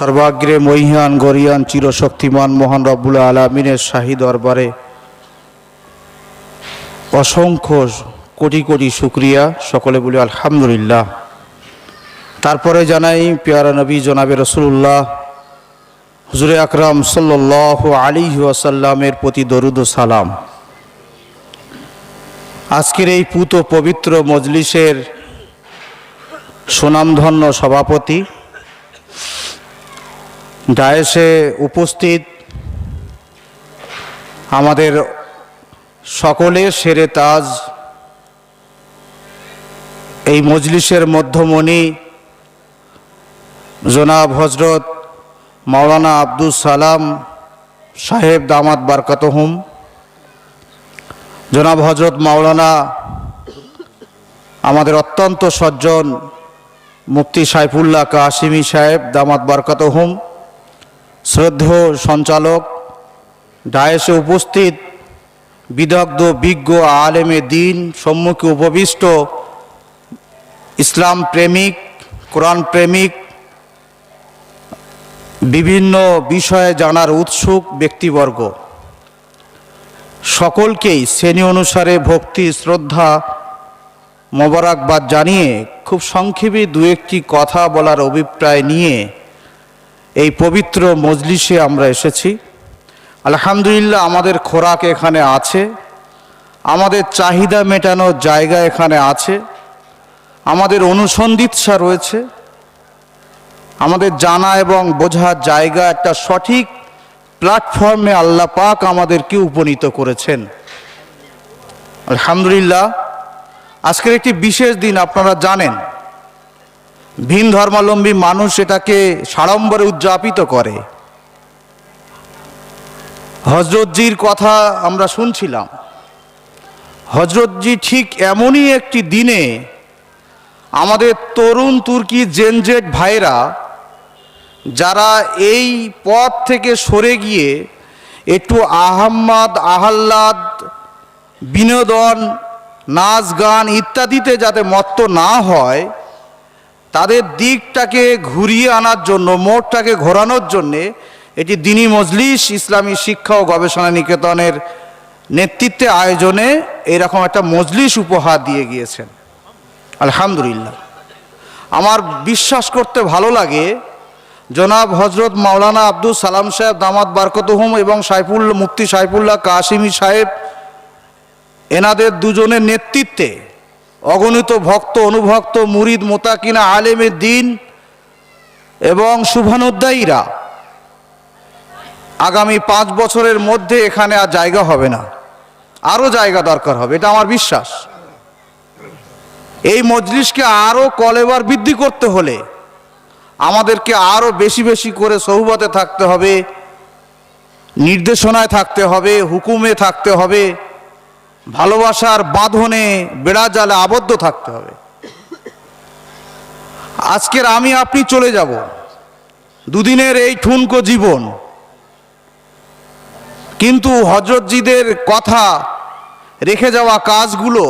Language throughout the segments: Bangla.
সর্বাগ্রে মহিয়ান, গরিয়ান, চিরশক্তিমান, মহান রব্বুল আলমিনের শাহী দরবারে অসংখ্য কোটি কোটি শুক্রিয়া। সকলে বলি আলহামদুলিল্লাহ। তারপরে জানাই, পেয়ারা নবী জনাবে রসুল্লাহ হুজুরে আকরাম সাল্লাহ আলী ওয়াসাল্লামের প্রতি দরুদ সালাম। আজকের এই পুত পবিত্র মজলিসের সুনামধন্য সভাপতি ডায়েসে উপস্থিত আমাদের সকলে সেরে তাজ এই মজলিসের মধ্যমণি জনাব হজরত মাওলানা আব্দুল সালাম সাহেব দামাত বারকাতহুম, জনাব হজরত মাওলানা আমাদের অত্যন্ত সজ্জন মুফতি সাইফুল্লাহ কাশিমি সাহেব দামাত বারকাতহুম শ্রদ্ধেয় সঞ্চালক, ডায়েসে উপস্থিত বিদগ্ধ, বিজ্ঞ, আলেমে দিন সম্মুখে উপবিষ্ট ইসলাম প্রেমিক, কোরআন প্রেমিক, বিভিন্ন বিষয়ে জানার উৎসুক ব্যক্তিবর্গ। সকলকেই শ্রেণি অনুসারে ভক্তি, শ্রদ্ধা, মোবারকবাদ জানিয়ে খুব সংক্ষেপে দু একটি কথা বলার অভিপ্রায় নিয়ে এই পবিত্র মজলিসে আমরা এসেছি। আলহামদুলিল্লাহ আমাদের খোরাক এখানে আছে। আমাদের চাহিদা মেটানোর জায়গা এখানে আছে। আমাদের অনুসন্ধিৎসা রয়েছে। আমাদের জানা এবং বোঝার জায়গা একটা সঠিক প্ল্যাটফর্মে আল্লাহ পাক আমাদেরকে উপনীত করেছেন। আলহামদুলিল্লাহ। আজকের একটি বিশেষ দিন, আপনারা জানেন ভিন ধর্মাবলম্বী মানুষ এটাকে সাড়ম্বরে উদযাপিত করে। হজরতজির কথা আমরা শুনছিলাম। হজরতজি ঠিক এমনই একটি দিনে আমাদের তরুণ তুর্কি জেনজেট ভাইরা যারা এই পথ থেকে সরে গিয়ে একটু আহম্মদ, আহ্লাদ, বিনোদন, নাচ, গান ইত্যাদিতে যাতে মত্ত না হয় তাদের দিকটাকে ঘুরিয়ে আনার জন্য, মোড়টাকে ঘোরানোর জন্যে এটি দিনী মজলিস ইসলামী শিক্ষা ও গবেষণা নিকেতনের নেতৃত্বে আয়োজনে এরকম একটা মজলিস উপহার দিয়ে গিয়েছেন। আলহামদুলিল্লাহ। আমার বিশ্বাস করতে ভালো লাগে, জনাব হজরত মাওলানা আব্দুল সালাম সাহেব, দামাত বারকতহুম এবং সাইফুল, মুফতি সাইফুল্লাহ কাশিমি সাহেব, এনাদের দুজনের নেতৃত্বে অগণিত ভক্ত, অনুভক্ত, মুরিদ, মোতাকিনা আলেমের দিন এবং শুভানুদ্দায়ীরা আগামী পাঁচ বছরের মধ্যে এখানে আর জায়গা হবে না। আরও জায়গা দরকার হবে, এটা আমার বিশ্বাস। এই মজলিসকে আরও কলেবার বৃদ্ধি করতে হলে আমাদেরকে আরও বেশি বেশি করে সৌবতে থাকতে হবে, নির্দেশনায় থাকতে হবে, হুকুমে থাকতে হবে ভালোবাসার বাঁধনে বেড়া জালে আবদ্ধ থাকতে হবে। আজকের আমি আপনি চলে যাব। দুদিনের এই ঠুনকো জীবন। কিন্তু হজরতজিদের কথা রেখে যাওয়া কাজগুলো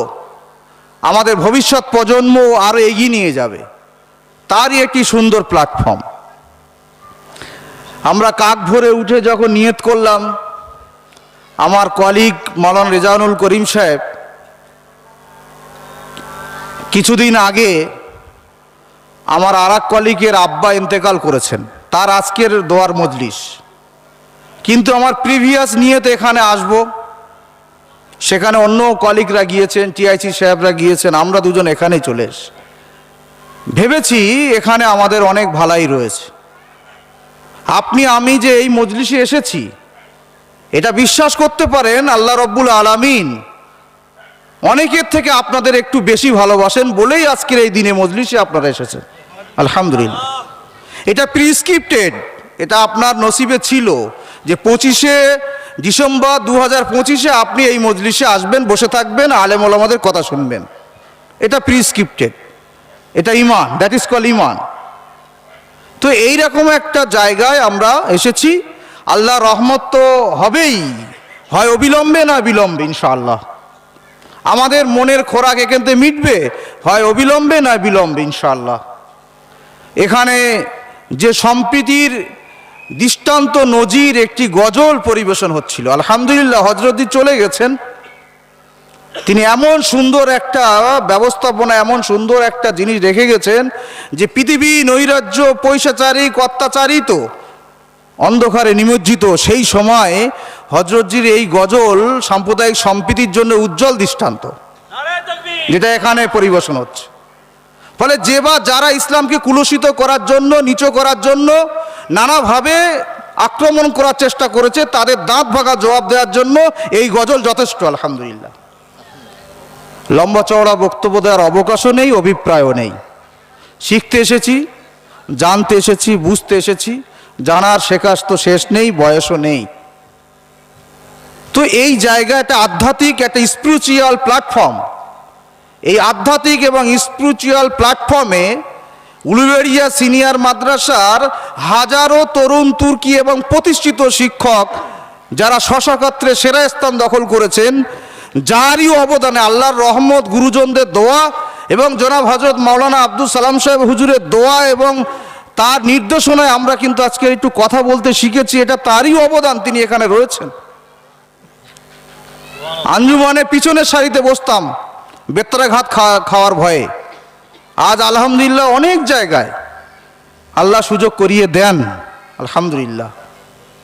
আমাদের ভবিষ্যৎ প্রজন্ম আরও এগিয়ে নিয়ে যাবে। তারই একটি সুন্দর প্ল্যাটফর্ম আমরা কাক ভরে উঠে যখন নিয়ত করলাম আমার কলিগ মলন রেজানুল করিম সাহেব, কিছুদিন আগে আমার আর এক কলিগের আব্বা ইন্তেকাল করেছেন। তার আজকের দোয়ার মজলিস। কিন্তু আমার প্রিভিয়াস নিয়ে তো এখানে আসব। সেখানে অন্য কলিগরা গিয়েছেন টিআইসি সাহেবরা গিয়েছেন, আমরা দুজন এখানেই চলে এস। ভেবেছি এখানে আমাদের অনেক ভালাই রয়েছে। আপনি, আমি যে এই মজলিসে এসেছি এটা বিশ্বাস করতে পারেন আল্লাহ রব্বুল আলামিন। অনেকের থেকে আপনাদের একটু বেশি ভালোবাসেন বলেই আজকের এই দিনে মজলিসে আপনারা এসেছেন। আলহামদুলিল্লাহ। এটা প্রিসক্রিপ্টেড, এটা আপনার নসিবে ছিল যে পঁচিশে ডিসেম্বর দু হাজার পঁচিশে আপনি এই মজলিসে আসবেন, বসে থাকবেন, আলেম ওলামাদের কথা শুনবেন। এটা প্রিস্ক্রিপ্টেড, এটা ইমান দ্যাট ইজ কল ইমান। তো এইরকম একটা জায়গায় আমরা এসেছি আল্লাহ রহমত তো হবেই। হয় অবিলম্বে না বিলম্বে, ইনশাআল্লাহ। আমাদের মনের খোরাক এখান থেকে মিটবে, হয় অবিলম্বে না বিলম্বে, ইনশাআল্লাহ। এখানে যে সম্প্রীতির দৃষ্টান্ত নজির, একটি গজল পরিবেশন হচ্ছিল। আলহামদুলিল্লাহ হজরতজি চলে গেছেন। তিনি এমন সুন্দর একটা ব্যবস্থাপনা, এমন সুন্দর একটা জিনিস রেখে গেছেন যে পৃথিবী নৈরাজ্য, পৈশাচারিক, অত্যাচারিত। অন্ধকারে নিমজ্জিত সেই সময় হজরতজির এই গজল সাম্প্রদায়িক সম্প্রীতির জন্য উজ্জ্বল দৃষ্টান্ত যেটা এখানে পরিবেশন হচ্ছে। ফলে যে বা যারা ইসলামকে কুলুষিত করার জন্য নিচু করার জন্য নানাভাবে আক্রমণ করার চেষ্টা করেছে তাদের দাঁত ভাগা জবাব দেওয়ার জন্য এই গজল যথেষ্ট আলহামদুলিল্লাহ। লম্বা চওড়া বক্তব্য দেওয়ার অবকাশও নেই অভিপ্রায়ও নেই। শিখতে এসেছি জানতে এসেছি বুঝতে এসেছি জানার শেখার তো শেষ নেই, বয়সও নেই। তো এই জায়গা একটা আধ্যাত্মিক, একটা স্পিরিচুয়াল প্ল্যাটফর্ম এই আধ্যাত্মিক এবং স্পিরিচুয়াল প্ল্যাটফর্মে উলুবেড়িয়া সিনিয়র মাদ্রাসার হাজারো তরুণ, তুর্কি এবং প্রতিষ্ঠিত শিক্ষক যারা শশাক্ষেত্রে সেরা স্থান দখল করেছেন, যারই অবদানে আল্লাহর রহমত, গুরুজনদের দোয়া এবং জনাব হজরত মাওলানা আব্দুল সালাম সাহেব হুজুরের দোয়া এবং তার নির্দেশনায় আমরা কিন্তু আজকে একটু কথা বলতে শিখেছি, এটা তারই অবদান তিনি এখানে রয়েছেন। আঞ্জুমানের পিছনের সারিতে বসতাম, বেত্রাঘাত খাওয়া- খাওয়ার ভয়ে। আজ আলহামদুলিল্লাহ অনেক জায়গায় আল্লাহ সুযোগ করিয়ে দেন, আলহামদুলিল্লাহ,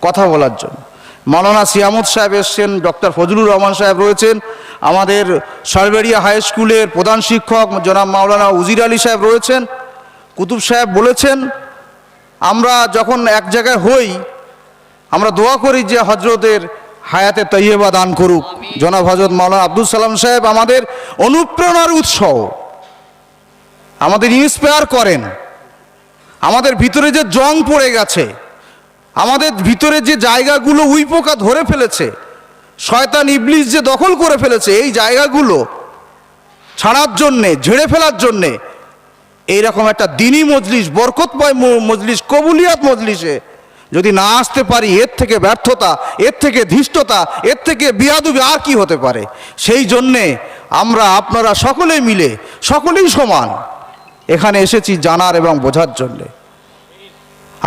কথা বলার জন্য। মৌলানা সিয়ামুদ সাহেব এসছেন, ডক্টর ফজলুর রহমান সাহেব রয়েছেন, আমাদের সরবেরিয়া হাই স্কুলের প্রধান শিক্ষক জনাব মাওলানা উজির আলী সাহেব রয়েছেন, কুতুব সাহেব বলেছেন আমরা যখন এক জায়গায় হই আমরা দোয়া করি যে হজরতের হায়াতে তৈয়বা দান করুক। জনাব হজরত মাওলানা আব্দুল সালাম সাহেব আমাদের অনুপ্রেরণার উৎস। আমাদের ইন্সপায়ার করেন। আমাদের ভিতরে যে জং পড়ে গেছে আমাদের ভিতরে যে জায়গাগুলো উইপোকা ধরে ফেলেছে শয়তান ইবলিস যে দখল করে ফেলেছে এই জায়গাগুলো ছাড়ার জন্যে ঝেড়ে ফেলার জন্যে এইরকম একটা দিনী মজলিস, বরকতময় মজলিস, কবুলিয়াত মজলিসে যদি না আসতে পারি, এর থেকে ব্যর্থতা, এর থেকে ধৃষ্টতা, এর থেকে বিয়াদুবি আর কি হতে পারে? সেই জন্যে আমরা আপনারা সকলে মিলে, সকলেই সমান, এখানে এসেছি জানার এবং বোঝার জন্যে।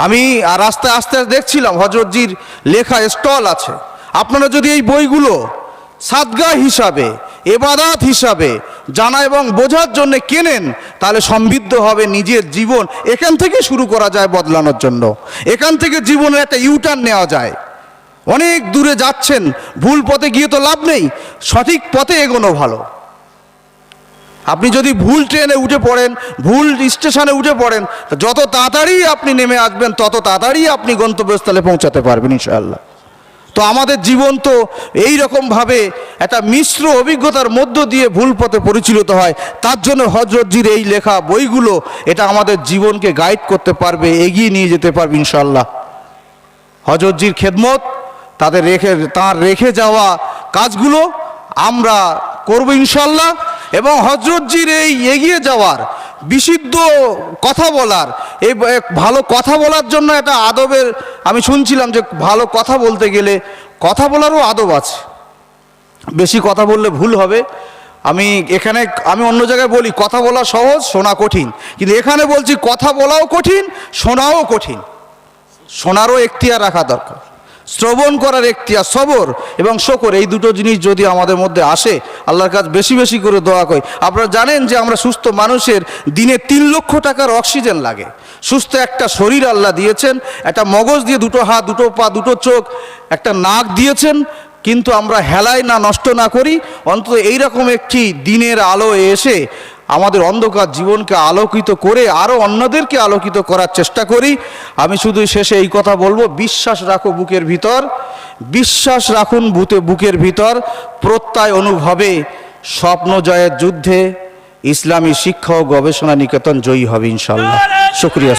আমি আর আস্তে আস্তে দেখছিলাম, হজরতজির লেখা স্টল আছে। আপনারা যদি এই বইগুলো সাদগা হিসাবে এবাদাত হিসাবে জানা এবং বোঝার জন্য কেনেন, তাহলে সমৃদ্ধ হবে নিজের জীবন। এখান থেকে শুরু করা যায় বদলানোর জন্য। এখান থেকে জীবনের একটা ইউটার্ন নেওয়া যায়। অনেক দূরে যাচ্ছেন, ভুল পথে গিয়ে তো লাভ নেই, সঠিক পথে এগোনো ভালো। আপনি যদি ভুল ট্রেনে উঠে পড়েন, ভুল স্টেশনে উঠে পড়েন যত তাড়াতাড়ি আপনি নেমে আসবেন, তত তাড়াতাড়ি আপনি গন্তব্যস্থলে পৌঁছাতে পারবেন, ইনশাআল্লাহ। তো আমাদের জীবন তো এই রকমভাবে একটা মিশ্র অভিজ্ঞতার মধ্য দিয়ে ভুল পথে পরিচালিত হয়। তার জন্য হজরতজির এই লেখা বইগুলো এটা আমাদের জীবনকে গাইড করতে পারবে, এগিয়ে নিয়ে যেতে পারবে ইনশাআল্লাহ। হজরতজির খেদমত, তাদের রেখে, তার রেখে যাওয়া কাজগুলো আমরা করব ইনশাল্লাহ এবং হজরতজির এই এগিয়ে যাওয়ার বিশুদ্ধ কথা বলার। এই ভালো কথা বলার জন্য একটা আদবের আমি শুনছিলাম যে ভালো কথা বলতে গেলে কথা বলারও আদব আছে। বেশি কথা বললে ভুল হবে। আমি এখানে আমি অন্য জায়গায় বলি, কথা বলা সহজ, শোনা কঠিন। কিন্তু এখানে বলছি, কথা বলাও কঠিন, শোনাও কঠিন। শোনারও এখতিয়ার রাখা দরকার। শ্রবণ করার এখতিয়ার, সবর এবং শকর, এই দুটো জিনিস যদি আমাদের মধ্যে আসে, আল্লাহর কাছে বেশি বেশি করে দোয়া করি। আপনারা জানেন যে আমরা সুস্থ মানুষের দিনে তিন লক্ষ টাকার অক্সিজেন লাগে। সুস্থ একটা শরীর আল্লাহ দিয়েছেন, একটা মগজ দিয়ে দুটো হাত, দুটো পা, দুটো চোখ, একটা নাক দিয়েছেন, কিন্তু আমরা হেলায় না, নষ্ট না করি, অন্তত এইরকম একটি দিনের আলো এসে আমাদের অন্ধকার জীবনকে আলোকিত করে আরও অন্যদেরকে আলোকিত করার চেষ্টা করি। আমি শুধু শেষে এই কথা বলব বিশ্বাস রাখো বুকের ভিতর বিশ্বাস রাখুন বুতে বুকের ভিতর প্রত্যয় অনুভবে স্বপ্ন জয়ের যুদ্ধে ইসলামী শিক্ষা ও গবেষণা নিকেতন জয়ী হবে ইনশাল্লাহ শুক্রিয়া।